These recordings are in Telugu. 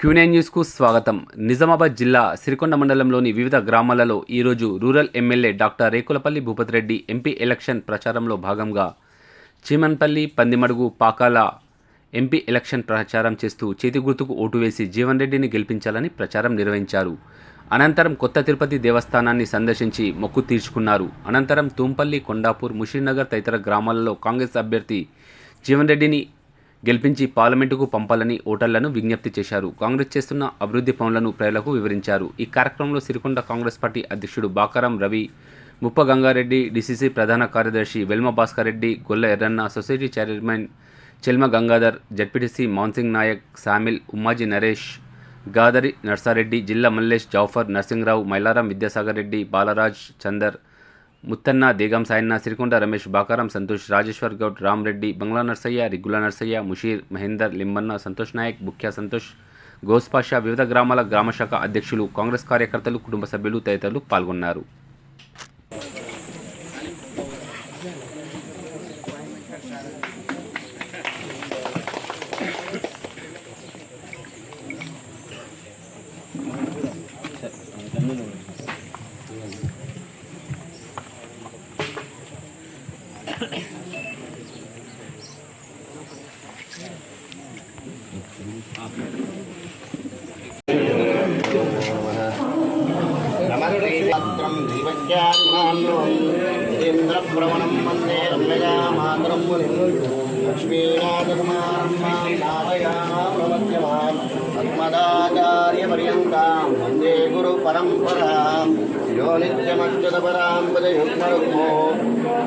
క్యూనైన్ న్యూస్కు స్వాగతం. నిజామాబాద్ జిల్లా సిరికొండ మండలంలోని వివిధ గ్రామాలలో ఈరోజు rural MLA doctor Rekulapalli Bhupathi Reddy MP election ప్రచారంలో భాగంగా చీమన్పల్లి పందిమడుగు పాకాల ఎంపీ ఎలక్షన్ ప్రచారం చేస్తూ చేతి గుర్తుకు ఓటు వేసి జీవన్ రెడ్డిని గెలిపించాలని ప్రచారం నిర్వహించారు. అనంతరం కొత్త తిరుపతి దేవస్థానాన్ని సందర్శించి మొక్కు తీర్చుకున్నారు. అనంతరం తూంపల్లి కొండాపూర్ ముషీర్నగర్ తదితర గ్రామాలలో కాంగ్రెస్ అభ్యర్థి జీవన్ రెడ్డిని గెలిపించి పార్లమెంటుకు పంపాలని ఓటర్లను విజ్ఞప్తి చేశారు. కాంగ్రెస్ చేస్తున్న అభివృద్ధి పనులను ప్రజలకు వివరించారు. ఈ కార్యక్రమంలో సిరికొండ కాంగ్రెస్ పార్టీ అధ్యక్షుడు బాకారం రవి ముప్ప గంగారెడ్డి డిసిసి ప్రధాన కార్యదర్శి Velma Bhaskar Reddy Golla Erranna society chairman Chelma Gangadhar ZPTC Mansingh Nayak sawmill Ummaji Naresh Gadari Narsareddy జిల్లా మల్లేష్ జాఫర్ నరసింహరావు మైలారం విద్యాసాగర్ రెడ్డి బాలరాజ్ చందర్ ముత్తన్న దేగం సాయన్న సిరికొండ రమేష్ బాకారం సంతోష్ రాజేశ్వర్ గౌడ్ రామ్రెడ్డి బంగ్లా నర్సయ్య రిగ్గుల నర్సయ్య ముషీర్ మహేందర్ లింబన్న సంతోష్ నాయక్ ముఖ్య సంతోష్ గోస్పాషా వివిధ గ్రామాల గ్రామశాఖ అధ్యక్షులు కాంగ్రెస్ కార్యకర్తలు కుటుంబ సభ్యులు తదితరులు పాల్గొన్నారు. దీపజ్ఞాన్మాన్యేంద్రప్రవణం వందే రమ్యగా మాతరం మునిం లక్ష్మీనాథకుమారమ్మాం వందే గురు పరంపరాం యో నిత్యమచ్యుతపరాం పదయుగ్మరుగ్మో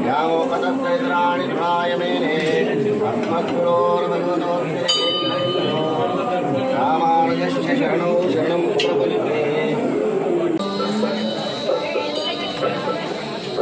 యామోపతత్రైత్రాణి ప్రాయమేనే ఆత్మగురోర్మనోర్తే శరణం శరణౌ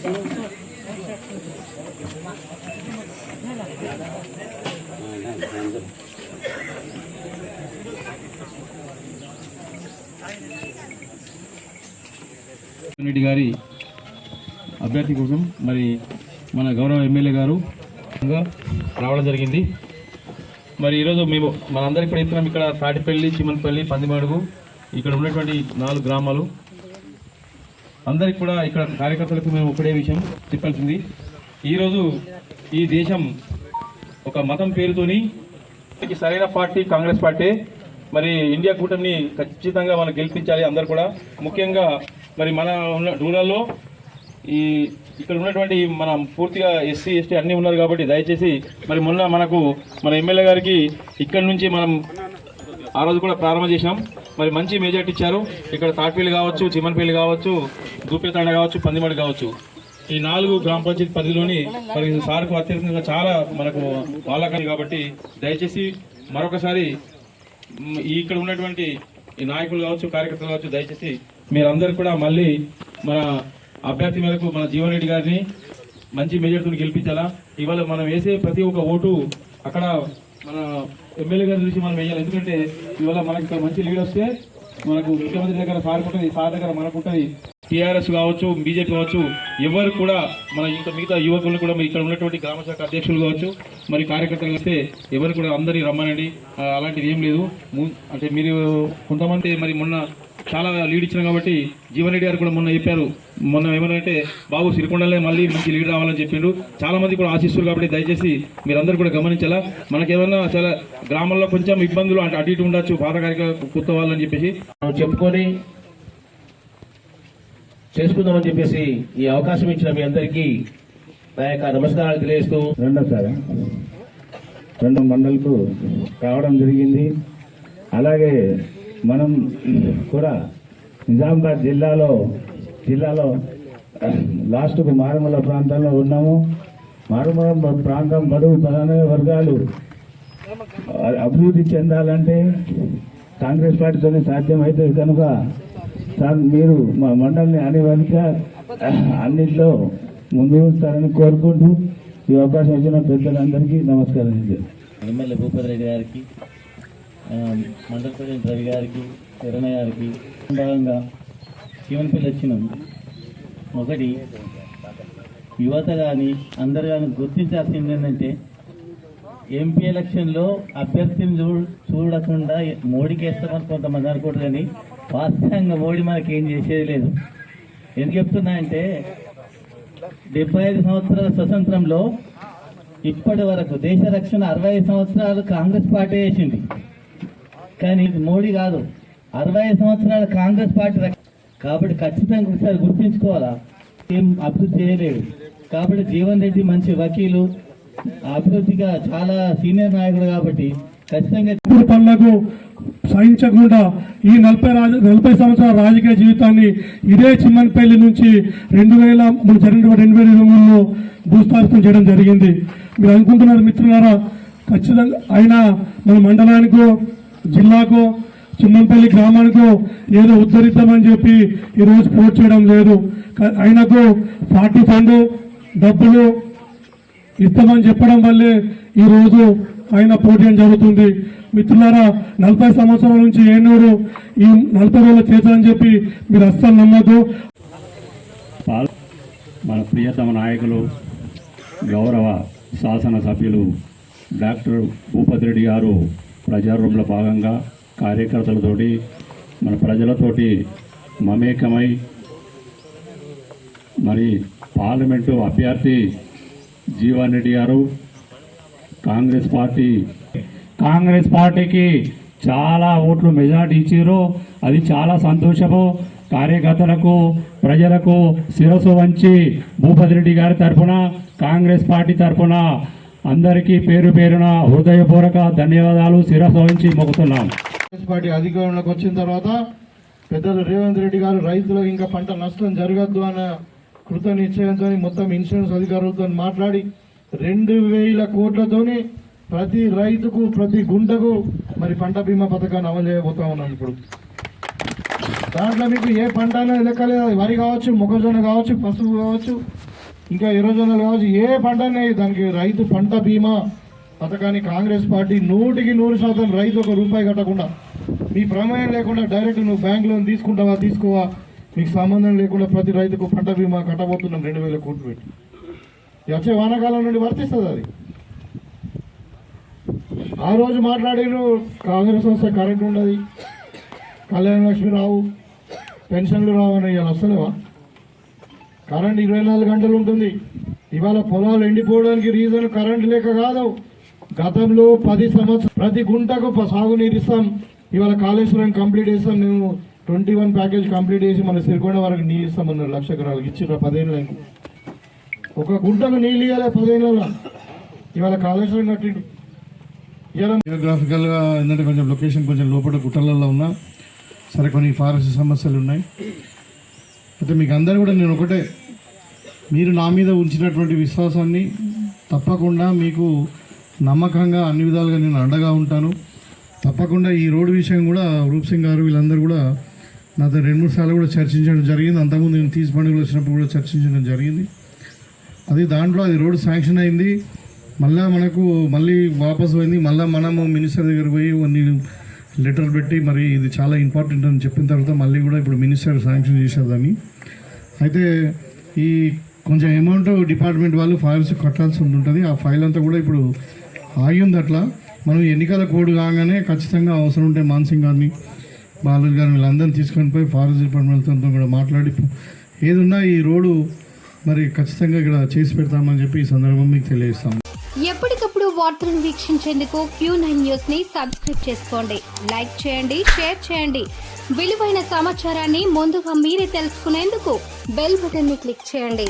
శరణం ప్రపద్యే రెడ్డి గారి అభ్యర్థి కోసం మరి మన గౌరవ ఎమ్మెల్యే గారు ఇంకా రావడం జరిగింది. మరి ఈరోజు మేము మనందరికీ కూడా ఇస్తున్నాం ఇక్కడ తాటిపల్లి చిమన్పల్లి పందిమడుగు. ఇక్కడ ఉన్నటువంటి నాలుగు గ్రామాలు. అందరికి కూడా ఇక్కడ కార్యకర్తలకు మేము ఒకటే విషయం చెప్పాల్సింది. ఈరోజు ఈ దేశం ఒక మతం పేరుతోని సరైన పార్టీ కాంగ్రెస్ పార్టీ. మరి ఇండియా కూటమిని ఖచ్చితంగా మనం గెలిపించాలి అందరు కూడా. ముఖ్యంగా మరి మన ఉన్న రూరల్లో ఈ ఇక్కడ ఉన్నటువంటి మనం పూర్తిగా ఎస్సీ ఎస్టీ అన్నీ ఉన్నారు కాబట్టి దయచేసి మరి మొన్న మనకు మన ఎమ్మెల్యే గారికి ఇక్కడ నుంచి మనం ఆ రోజు కూడా ప్రారంభం చేసినాం మరి మంచి మెజార్టీ ఇచ్చారు. ఇక్కడ తాటిపల్లి కావచ్చు చిమన్పల్లి కావచ్చు దూపేతాండ కావచ్చు పందిమడి కావచ్చు. ఈ నాలుగు గ్రామ పంచాయతీ పరిధిలోని మరి సార్కు అత్యధికంగా చాలా మనకు వాళ్ళకని కాబట్టి దయచేసి మరొకసారి ఇక్కడ ఉన్నటువంటి ఈ నాయకులు కావచ్చు కార్యకర్తలు కావచ్చు దయచేసి మీరందరూ కూడా మళ్ళీ మన అభ్యర్థి మేరకు మన జీవన్ రెడ్డి గారిని మంచి మెజార్టీతో గెలిపించాలా? ఇవాళ మనం వేసే ప్రతి ఒక్క ఓటు అక్కడ మన ఎమ్మెల్యే గారి నుంచి మనం వేయాలి. ఎందుకంటే ఇవాళ మనకి ఇక్కడ మంచి లీడ్ వస్తే మనకు ముఖ్యమంత్రి దగ్గర సార్ ఉంటుంది సార్ దగ్గర మనకు ఉంటుంది. టీఆర్ఎస్ కావచ్చు బీజేపీ కావచ్చు ఎవరు కూడా మన ఇంకా మిగతా యువకులు కూడా ఇక్కడ ఉన్నటువంటి గ్రామ శాఖ అధ్యక్షులు కావచ్చు మరి కార్యకర్తలు వస్తే ఎవరు కూడా అందరినీ రమ్మనండి. అలాంటిది ఏం లేదు. అంటే మీరు కొంతమంది మరి మొన్న చాలా లీడ్ ఇచ్చిన కాబట్టి జీవన్ రెడ్డి గారు కూడా మొన్న చెప్పారు. మొన్న ఏమనంటే బాబు సిరికొండలే మళ్ళీ మంచి లీడ్ రావాలని చెప్పిండు. చాలా మంది కూడా ఆశిస్తున్నారు కాబట్టి దయచేసి మీరందరూ కూడా గమనించాలా? మనకేమన్నా చాలా గ్రామంలో కొంచెం ఇబ్బందులు అంటే అటు ఇటు ఉండొచ్చు పాత కార్యక్రమ కొత్త వాళ్ళని చెప్పేసి. చెప్పుకొని చేసుకుందామని చెప్పేసి ఈ అవకాశం ఇచ్చిన మీ అందరికీ నా యొక్క నమస్కారాలు తెలియజేస్తూ రెండోసారి రెండు మండలకు రావడం జరిగింది. అలాగే మనం కూడా నిజామాబాద్ జిల్లాలో జిల్లాలో లాస్ట్కు మారుమూల ప్రాంతంలో ఉన్నాము. మారుమూల ప్రాంతం బడుగు బలమైన వర్గాలు అభివృద్ధి చెందాలంటే కాంగ్రెస్ పార్టీతోనే సాధ్యమవుతుంది కనుక సార్ మీరు మా మండలిని అన్ని అన్నింటిలో ముందు ఉంచుతారని కోరుకుంటూ ఈ అవకాశం ఇచ్చిన పెద్దలందరికీ నమస్కారం ఎమ్మెల్యే భూపతి రెడ్డి గారికి మండల ప్రెసిడెంట్ రవి గారికి కిరణ్ గారికి భాగంగా పిల్లలు వచ్చినాం ఒకటి యువత కానీ అందరు కానీ గుర్తించాల్సింది ఏంటంటే ఎంపీ ఎలక్షన్లో అభ్యర్థిని చూ చూడకుండా మోడీకి వేస్తామని కొంతమంది అనుకుంటారు కానీ వాస్తవంగా మోడీ మనకి ఏం చేసేది లేదు. ఎందుకు చెప్తున్నా అంటే డెబ్బై ఐదు సంవత్సరాల స్వతంత్రంలో ఇప్పటి వరకు దేశ రక్షణ అరవై ఐదు సంవత్సరాలు కాంగ్రెస్ పార్టీ చేసింది. కానీ ఇది మోడీ కాదు. అరవై ఐదు సంవత్సరాల కాంగ్రెస్ పార్టీ కాబట్టి ఖచ్చితంగా ఒకసారి గుర్తించుకోవాలా? ఏం అభివృద్ధి చేయలేదు. కాబట్టి జీవన్ రెడ్డి మంచి వకీలు అభివృద్ధిగా చాలా సీనియర్ నాయకుడు కాబట్టి ఖచ్చితంగా పనులకు సహించకుండా ఈ నలభై నలభై సంవత్సరాల రాజకీయ జీవితాన్ని ఇదే చిమ్మన్పల్లి నుంచి రెండు వేల మూడు జరిగిన రెండు వేల ఇరవై మూడులో భూస్థాపితం చేయడం జరిగింది. మీరు అనుకుంటున్నారు మిత్రులారా ఖచ్చితంగా అయినా మన మండలానికో జిల్లాకో చిమ్మన్పల్లి గ్రామానికో ఏదో ఉద్ధరిద్దామని చెప్పి ఈరోజు పోర్ట్ చేయడం లేదు. ఆయనకు పార్టీ ఫండ్ డబ్బులు ఇస్తామని చెప్పడం వల్లే ఈ రోజు ఆయన పోటీ జరుగుతుంది. మిత్రులారా నలభై సంవత్సరాల నుంచి ఏనూరు ఈ నలభై రోజులు చేశారని చెప్పి మీరు అస్సలు నమ్మద్దు. పాల్- మన ప్రియతమ నాయకులు గౌరవ శాసనసభ్యులు డాక్టర్ భూపతి రెడ్డి గారు ప్రజారంలో భాగంగా కార్యకర్తలతోటి మన ప్రజలతోటి మమేకమై మరి పార్లమెంటు అభ్యర్థి జీవన్ రెడ్డి గారు కాంగ్రెస్ పార్టీ. కాంగ్రెస్ పార్టీకి చాలా ఓట్లు మెజార్టీ ఇచ్చారు అది చాలా సంతోషము. కార్యకర్తలకు ప్రజలకు శిరసు వంచి భూపతి రెడ్డి గారి తరఫున కాంగ్రెస్ పార్టీ తరఫున అందరికీ పేరు పేరున హృదయపూర్వక ధన్యవాదాలు. శిరస్సు వంచి మొక్కుతున్నాం. కాంగ్రెస్ పార్టీ అధికారంలోకి వచ్చిన తర్వాత పెద్దలు రేవంత్ రెడ్డి గారు రైతులకు ఇంకా పంట నష్టం జరగద్దు అన్న కృత నిశ్చయంతో మొత్తం ఇన్సూరెన్స్ అధికారులతో మాట్లాడి రెండు వేల కోట్లతోని ప్రతి రైతుకు ప్రతి గుంటకు మరి పంట బీమా పథకాన్ని అమలు చేయబోతా ఉన్నాం ఇప్పుడు. దాంట్లో మీకు ఏ పంట అనేది లెక్కలేదు. అది వరి కావచ్చు మొక్కజొన్న కావచ్చు పసుపు కావచ్చు ఇంకా ఎర్రజొన్నలు కావచ్చు ఏ పంట అనేది దానికి రైతు పంట బీమా పథకాన్ని కాంగ్రెస్ పార్టీ నూటికి నూరు శాతం రైతు ఒక రూపాయి కట్టకుండా మీ ప్రమేయం లేకుండా డైరెక్ట్ నువ్వు బ్యాంక్ లోన్ తీసుకుంటావా తీసుకోవా మీకు సంబంధం లేకుండా ప్రతి రైతుకు పంట బీమా కట్టబోతున్నాం రెండు వేల కోట్లు పెట్టి. వచ్చే వానాకాలం నుండి వర్తిస్తుంది అది. ఆ రోజు మాట్లాడిన కాంగ్రెస్ వస్తే కరెంట్ ఉండదు కళ్యాణ లక్ష్మి రావు పెన్షన్లు రావు అని ఇవాళ వస్తలేవా? కరెంట్ ఇరవై నాలుగు గంటలు ఉంటుంది. ఇవాళ పొలాలు ఎండిపోవడానికి రీజన్ కరెంట్ లేక కాదు. గతంలో పది సంవత్సరం ప్రతి గుంటకు సాగునీరు ఇస్తాం. ఇవాళ కాళేశ్వరం కంప్లీట్ చేస్తాం మేము. ట్వంటీ వన్ ప్యాకేజ్ కంప్లీట్ చేసి మన సిరికొండ వరకు నీళ్ళు ఇస్తామన్నారు లక్ష ఎకరాలకు. ఇచ్చిన పదేళ్ళు ఒక గుంటకు నీళ్ళు ఇవ్వాలి పదేళ్ళ ఇవాళ కాళేశ్వరం కట్టిండు. జియోగ్రాఫికల్గా ఏంటంటే కొంచెం లొకేషన్ కొంచెం లోపల గుట్టలలో ఉన్నా సరే కొన్ని ఫారెస్ట్ సమస్యలు ఉన్నాయి. అయితే మీకు అందరూ కూడా నేను ఒకటే మీరు నా మీద ఉంచినటువంటి విశ్వాసాన్ని తప్పకుండా మీకు నమ్మకంగా అన్ని విధాలుగా నేను అండగా ఉంటాను. తప్పకుండా ఈ రోడ్డు విషయం కూడా రూప్ సింగ్ గారు వీళ్ళందరూ కూడా నాతో రెండు మూడు సార్లు కూడా చర్చించడం జరిగింది. అంతకుముందు నేను తీసి పండుగలు వచ్చినప్పుడు కూడా చర్చించడం జరిగింది. అది దాంట్లో అది రోడ్డు శాంక్షన్ అయింది. మళ్ళా మనకు మళ్ళీ వాపస్ పోయింది. మళ్ళీ మనము మినిస్టర్ దగ్గర పోయి కొన్ని లెటర్ పెట్టి మరి ఇది చాలా ఇంపార్టెంట్ అని చెప్పిన తర్వాత మళ్ళీ కూడా ఇప్పుడు మినిస్టర్ శాంక్షన్ చేసేదాన్ని అయితే ఈ కొంచెం అమౌంట్ డిపార్ట్మెంట్ వాళ్ళు ఫైల్స్ కట్టాల్సి ఉంటుంది ఆ ఫైల్ అంతా కూడా ఇప్పుడు ఆగి ఉంది అట్లా మనం ఎన్నికల కోడ్ కాగానే ఖచ్చితంగా అవసరం ఉంటే మాన్సింగ్ గారిని బాలు గారు వీళ్ళందరినీ తీసుకొని పోయి ఫారెస్ట్ డిపార్ట్మెంట్తో కూడా మాట్లాడి ఏదున్నా ఈ రోడ్డు మరి ఖచ్చితంగా ఇక్కడ చేసి పెడతామని చెప్పి ఈ సందర్భం మీకు తెలియజేస్తాం. ఎప్పటికప్పుడు వార్తలను వీక్షించేందుకు క్యూ నైన్ న్యూస్ని సబ్స్క్రైబ్ చేసుకోండి. లైక్ చేయండి షేర్ చేయండి. విలువైన సమాచారాన్ని ముందుగా మీరే తెలుసుకునేందుకు బెల్ బటన్ని క్లిక్ చేయండి.